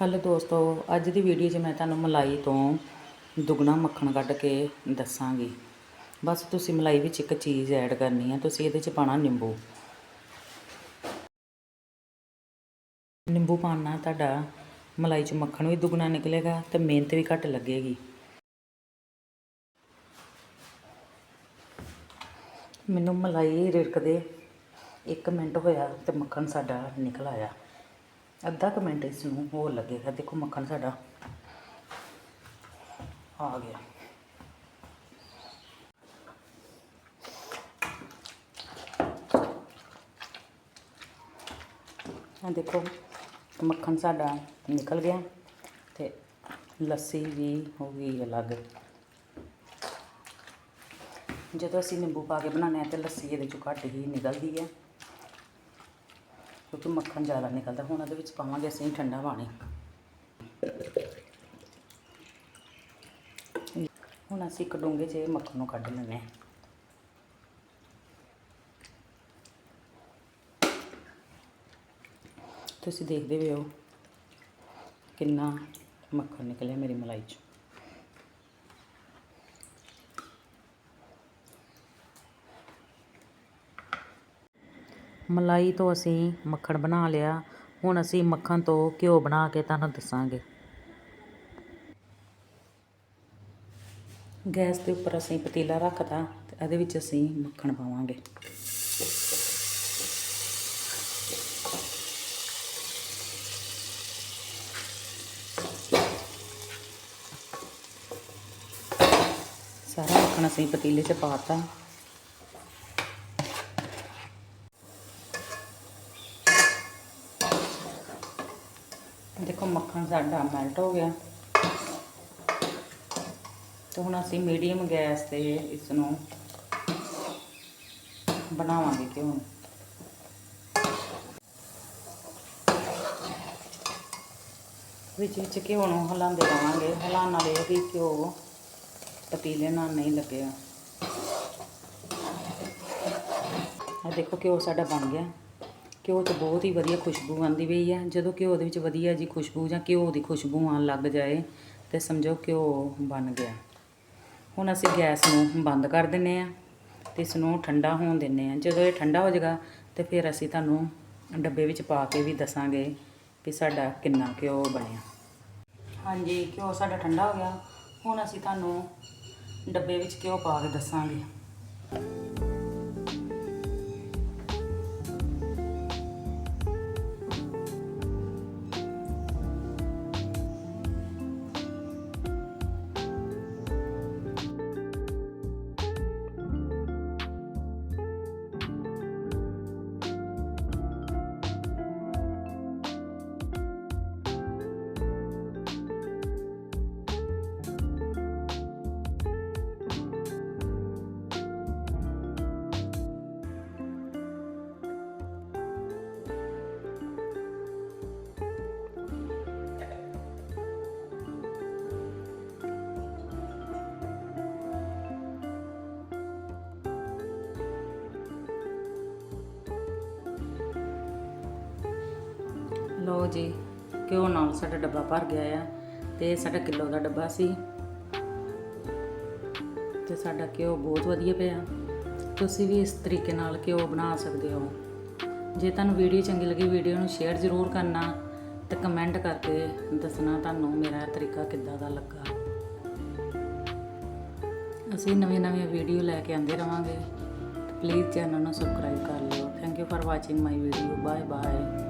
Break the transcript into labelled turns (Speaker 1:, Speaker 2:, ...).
Speaker 1: Hello ਦੋਸਤੋ, ਅੱਜ ਦੀ video 'ਚ ਮੈਂ ਤੁਹਾਨੂੰ ਮਲਾਈ ਤੋਂ ਦੁੱਗਣਾ ਮੱਖਣ ਕੱਢ ਕੇ ਦੱਸਾਂਗੀ। ਬਸ ਤੁਸੀਂ ਮਲਾਈ ਵਿੱਚ ਇੱਕ ਚੀਜ਼ ਐਡ ਕਰਨੀ ਹੈ ਤੁਸੀਂ ਇਹਦੇ 'ਚ ਪਾਣਾ ਨਿੰਬੂ। ਨਿੰਬੂ ਪਾਉਣ ਨਾਲ ਤੁਹਾਡਾ ਮਲਾਈ 'ਚ ਮੱਖਣ ਵੀ ਦੁੱਗਣਾ ਨਿਕਲੇਗਾ ਤੇ ਮਿਹਨਤ ਵੀ ਘੱਟ ਲੱਗੇਗੀ। ਮੈਨੂੰ ਮਲਾਈ ਰਿੜਕਦੇ 1 ਮਿੰਟ ਹੋਇਆ ਤੇ ਮੱਖਣ ਸਾਡਾ ਨਿਕਲ ਆਇਆ। ਅੱਧਾ ਕੁ ਮਿੰਟ ਇਸ ਨੂੰ ਹੋਰ ਲੱਗੇਗਾ ਦੇਖੋ ਮੱਖਣ ਸਾਡਾ ਆ ਗਿਆ। ਆ ਦੇਖੋ, ਮੱਖਣ ਸਾਡਾ ਨਿਕਲ ਗਿਆ ਤੇ ਲੱਸੀ ਵੀ ਹੋ ਗਈ ਅਲੱਗ। ਜਦੋਂ ਅਸੀਂ ਨਿੰਬੂ ਪਾ ਕੇ ਬਣਾਉਂਦੇ ਹਾਂ ਤੇ ਲੱਸੀ ਇਹਦੇ ਚੋਂ ਘੱਟ ਹੀ ਨਿਕਲਦੀ ਹੈ। ਕਿਉਂਕਿ ਮੱਖਣ ਜ਼ਿਆਦਾ ਨਿਕਲਦਾ, ਹੁਣ ਉਹਦੇ ਵਿੱਚ ਪਾਵਾਂਗੇ ਅਸੀਂ ਠੰਡਾ ਪਾਣੀ। ਹੁਣ ਅਸੀਂ ਇੱਕ ਡੂੰਘੇ ਜਿਹੇ ਮੱਖਣ ਨੂੰ ਕੱਢ ਲੈਂਦੇ ਹਾਂ। ਤੁਸੀਂ ਦੇਖਦੇ ਵੀ ਹੋ ਕਿੰਨਾ ਮੱਖਣ ਨਿਕਲਿਆ ਮੇਰੀ ਮਲਾਈ 'ਚ। ਮਲਾਈ ਤੋਂ ਅਸੀਂ ਮੱਖਣ ਬਣਾ ਲਿਆ। ਹੁਣ ਅਸੀਂ ਮੱਖਣ ਤੋਂ ਘਿਓ ਬਣਾ ਕੇ ਤੁਹਾਨੂੰ ਦੱਸਾਂਗੇ। ਗੈਸ ਦੇ ਉੱਪਰ ਅਸੀਂ ਪਤੀਲਾ ਰੱਖਤਾ ਤੇ ਇਹਦੇ ਵਿੱਚ ਅਸੀਂ ਮੱਖਣ ਪਾਵਾਂਗੇ। ਸਾਰਾ ਮੱਖਣ ਅਸੀਂ ਪਤੀਲੇ 'ਚ ਪਾਤਾ ਦੇਖੋ ਮੱਖਣ ਸਾਡਾ ਮੈਲਟ ਹੋ ਗਿਆ। ਤੇ ਹੁਣ ਅਸੀਂ ਮੀਡੀਅਮ ਗੈਸ ਤੇ ਇਸ ਨੂੰ ਬਣਾਵਾਂਗੇ ਘਿਓ ਨੂੰ। ਵਿੱਚ ਵਿੱਚ ਘਿਓ ਨੂੰ ਹਲਾਉਂਦੇ ਰਵਾਂਗੇ। ਹਿਲਾਉਣ ਨਾਲ ਇਹ ਵੀ ਘਿਓ ਪਤੀਲੇ ਨਾਲ ਨਹੀਂ ਲੱਗਿਆ। ਆ ਦੇਖੋ ਘਿਓ ਸਾਡਾ ਬਣ ਗਿਆ। ਘਿਓ 'ਚ ਬਹੁਤ ਹੀ ਵਧੀਆ ਖੁਸ਼ਬੂ ਆਉਂਦੀ ਪਈ ਹੈ ਜਦੋਂ ਘਿਓ ਦੇ ਵਿੱਚ ਵਧੀਆ ਜੀ ਖੁਸ਼ਬੂ ਜਾਂ ਘਿਓ ਦੀ ਖੁਸ਼ਬੂ ਆਉਣ ਲੱਗ ਜਾਏ ਤੇ ਸਮਝੋ ਘਿਓ ਬਣ ਗਿਆ। ਹੁਣ ਅਸੀਂ ਗੈਸ ਨੂੰ ਬੰਦ ਕਰ ਦਿੰਨੇ ਆ ਤੇ ਇਸ ਨੂੰ ਠੰਡਾ ਹੋਣ ਦਿੰਨੇ ਆ। ਜਦੋਂ ਇਹ ਠੰਡਾ ਹੋ ਜਾਏਗਾ ਤੇ ਫਿਰ ਅਸੀਂ ਤੁਹਾਨੂੰ ਡੱਬੇ ਵਿੱਚ ਪਾ ਕੇ ਵੀ ਦੱਸਾਂਗੇ ਕਿ ਸਾਡਾ ਕਿੰਨਾ ਘਿਓ ਬਣਿਆ। ਹਾਂਜੀ, ਘਿਓ ਸਾਡਾ ਠੰਡਾ ਹੋ ਗਿਆ। ਹੁਣ ਅਸੀਂ ਤੁਹਾਨੂੰ ਡੱਬੇ ਵਿੱਚ ਘਿਓ ਪਾ ਕੇ ਦੱਸਾਂਗੇ। ਲਓ ਜੀ। ਘਿਓ ਨਾਲ ਸਾਡਾ ਡੱਬਾ ਭਰ ਗਿਆ ਆ ਤੇ ਸਾਡਾ ਕਿਲੋ ਦਾ ਡੱਬਾ ਸੀ। ਤੇ ਸਾਡਾ ਘਿਓ ਬਹੁਤ ਵਧੀਆ ਪਿਆ। ਤੁਸੀਂ ਵੀ ਇਸ ਤਰੀਕੇ ਨਾਲ ਘਿਓ ਬਣਾ ਸਕਦੇ ਹੋ। ਜੇ ਤੁਹਾਨੂੰ ਵੀਡੀਓ ਚੰਗੀ ਲੱਗੀ, ਵੀਡੀਓ ਨੂੰ ਸ਼ੇਅਰ ਜ਼ਰੂਰ ਕਰਨਾ ਤੇ ਕਮੈਂਟ ਕਰਕੇ ਦੱਸਣਾ ਤੁਹਾਨੂੰ ਮੇਰਾ ਤਰੀਕਾ ਕਿੱਦਾਂ ਦਾ ਲੱਗਾ। ਅਸੀਂ ਨਵੀਆਂ ਨਵੀਆਂ ਵੀਡੀਓ ਲੈ ਕੇ ਆਉਂਦੇ ਰਵਾਂਗੇ। ਪਲੀਜ਼ ਚੈਨਲ ਨੂੰ ਸਬਸਕ੍ਰਾਈਬ ਕਰ ਲਿਓ। Thank you for watching my video bye bye